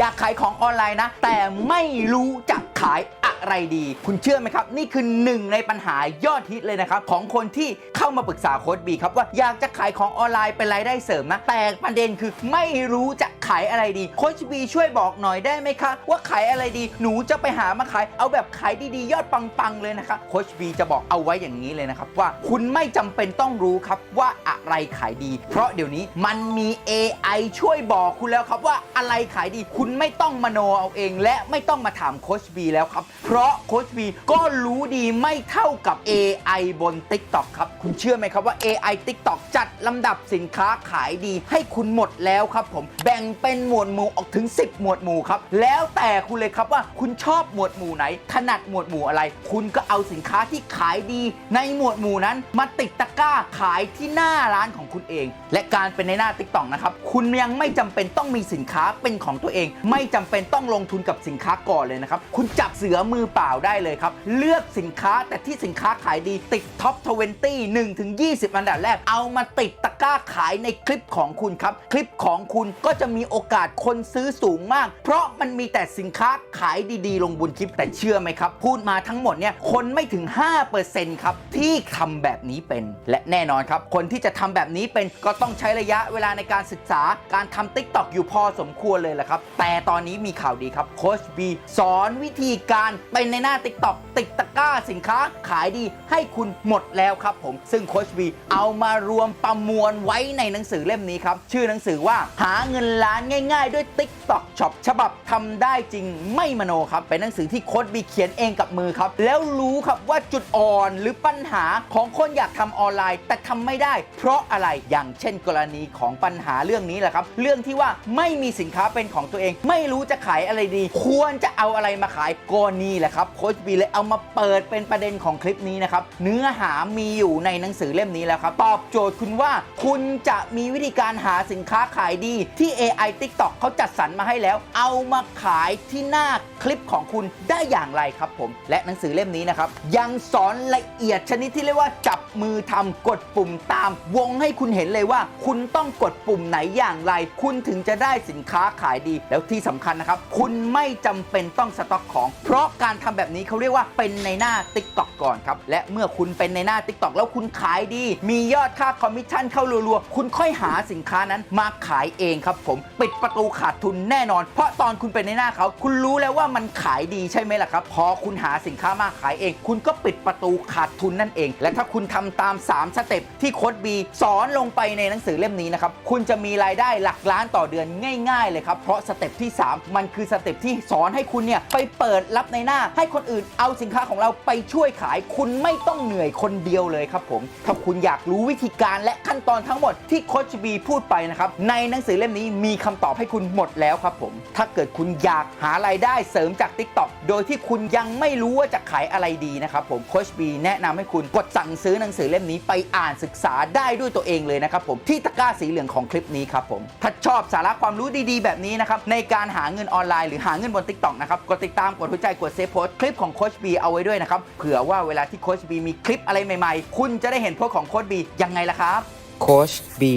อยากขายของออนไลน์นะ แต่ไม่รู้จะขายอะไรดี คุณเชื่อไหมครับ นี่คือหนึ่งในปัญหายอดฮิตเลยนะครับ ของคนที่เข้ามาปรึกษาโค้ดบีครับว่าอยากจะขายของออนไลน์เป็นรายได้เสริมนะ แต่ประเด็นคือไม่รู้จะ ขายอะไรดีโค้ชบีช่วยบอกหน่อยได้ไหมคะ ว่าขายอะไรดีหนูจะไปหามาขาย เอาแบบขายดีๆ ยอดปังๆเลยนะครับโค้ชบีจะบอกเอาไว้อย่างนี้เลยนะครับว่าคุณไม่จำเป็นต้องรู้ครับว่าอะไรขายดี เพราะเดี๋ยวนี้มันมี AI ช่วยบอกคุณแล้วครับว่าอะไรขายดี คุณไม่ต้องมโนเอาเอง และไม่ต้องมาถามโค้ชบีแล้วครับ เพราะโค้ชบีก็รู้ดีไม่เท่ากับ AI บน TikTok ครับคุณเชื่อไหมครับว่า AI TikTok จัดลำดับสินค้าขายดี ให้คุณหมดแล้วครับผมแบ่งเป็นหมวดหมู่ออกถึง 10 หมวดหมู่ครับ แล้วแต่คุณเลยครับว่าคุณชอบหมวดหมู่ไหน ถนัดหมวดหมู่อะไร คุณก็เอาสินค้าที่ขายดี ในหมวดหมู่นั้นมาติดตะกร้าขายที่หน้าร้านของคุณเอง และการเป็นในหน้า TikTok นะครับ คุณยังไม่จำเป็นต้องมีสินค้าเป็นของตัวเอง ไม่จำเป็นต้องลงทุนกับสินค้าก่อนเลยนะครับ คุณจับเสือมือเปล่าได้เลยครับ เลือกสินค้าแต่ที่สินค้าขายดีติดท็อป 20 1ถึง20 อันดับแรก เอามาติดตะกร้าขายในคลิปของคุณครับ คลิปของคุณก็จะมีโอกาสคนซื้อสูงมาก เพราะมันมีแต่สินค้าขายดีๆ ลงบนคลิปแต่เชื่อไหมครับ พูดมาทั้งหมดเนี่ยคนไม่ถึง 5%ครับ ที่ทำแบบนี้เป็น และแน่นอนครับ คนที่จะทำแบบนี้เป็นก็ต้องใช้ระยะเวลาในการศึกษาการทำ TikTok อยู่พอสมควรเลยแหละครับ แต่ตอนนี้มีข่าวดีครับโค้ชบีสอนวิธีการเป็นในหน้า TikTok ติดตะกร้าสินค้าขายดีให้คุณหมดแล้วครับผม ซึ่งโค้ชบีเอามารวมประมวลไว้ในหนังสือเล่มนี้ครับชื่อหนังสือว่าหาเงินล้านง่าย ๆ ด้วย TikTok Shop ฉบับทำได้จริงไม่มโนครับ เป็นหนังสือที่โค้ชบีเขียนเองกับมือครับ แล้วรู้ครับว่าจุดอ่อนหรือปัญหาของคนอยากทำออนไลน์ แต่ทำไม่ได้ เพราะอะไรอย่างเช่นกรณีของปัญหาเรื่องนี้แหละครับ เรื่องที่ว่าไม่มีสินค้าเป็นของตัวเอง ไม่รู้จะขายอะไรดี ควรจะเอาอะไรมาขายก็นี่แหละครับโค้ชบีเลยเอามาเปิดเป็นประเด็นของคลิปนี้นะครับเนื้อหามีอยู่ในหนังสือเล่มนี้แล้วครับตอบโจทย์คุณว่าคุณจะมีวิธีการหาสินค้าขายดีที่ AI TikTok เขาจัดสรรมาให้แล้ว เอามาขายที่หน้าคลิปของคุณได้อย่างไรครับผม และหนังสือเล่มนี้นะครับ ยังสอนละเอียดชนิดที่เรียกว่าจับมือทำกดปุ่มตาม วงให้คุณเห็นเลยว่า คุณต้องกดปุ่มไหนอย่างไร คุณถึงจะได้สินค้าขายดี แล้วที่สำคัญนะครับ คุณไม่จำเป็นต้องสต็อกของ เพราะการทำแบบนี้เขาเรียกว่าเป็นในหน้า TikTok ก่อนครับและเมื่อคุณเป็นในหน้า TikTok แล้วคุณขายดี มียอดค่าคอมมิชชั่นเข้ารัวๆคุณค่อยหาสินค้านั้นมาขายเองครับผมปิดประตูขาดทุนแน่นอน เพราะตอนคุณเป็นในหน้าเขา คุณรู้แล้วว่ามันขายดีใช่ไหมล่ะครับ พอคุณหาสินค้ามาขายเอง คุณก็ปิดประตูขาดทุนนั่นเอง และถ้าคุณทำตาม 3 สเต็ปที่โค้ดบีสอนลงไปในหนังสือเล่มนี้นะครับ คุณจะมีรายได้หลักล้านต่อเดือนง่าย ๆ เลยครับ เพราะสเต็ปที่ 3 มันคือสเต็ปที่สอนให้คุณเนี่ยไปเปิดรับในหน้า ให้คนอื่นเอาสินค้าของเราไปช่วยขาย คุณไม่ต้องเหนื่อยคนเดียวเลยครับผม ถ้าคุณอยากรู้วิธีการและขั้นตอนทั้งหมดที่โคชบีพูดไปนะครับในหนังสือเล่มนี้มีคคำตอบให้คุณหมดแล้วครับผม ถ้าเกิดคุณอยากหารายได้เสริมจาก TikTok โดยที่คุณยังไม่รู้ว่าจะขายอะไรดีนะครับผมโคชบีแนะนำให้คุณกดสั่งซื้อหนังสือเล่มนี้ไปอ่านศึกษาได้ด้วยตัวเองเลยนะครับผมที่ตะกร้าสีเหลืองของคลิปนี้ครับผมถ้าชอบสาระความรู้ดีๆ แบบนี้นะครับในการหาเงินออนไลน์หรือหาเงินบน TikTok นะครับกดติดตามกดหัวใจกดเซฟโพสคลิปของโคชบีเอาไว้ด้วยนะครับเผื่อว่าเวลาที่โคชบีมีคลิปอะไรใหม่ๆ คุณจะได้เห็นโพสต์ของโคชบียังไงล่ะครับโคชบี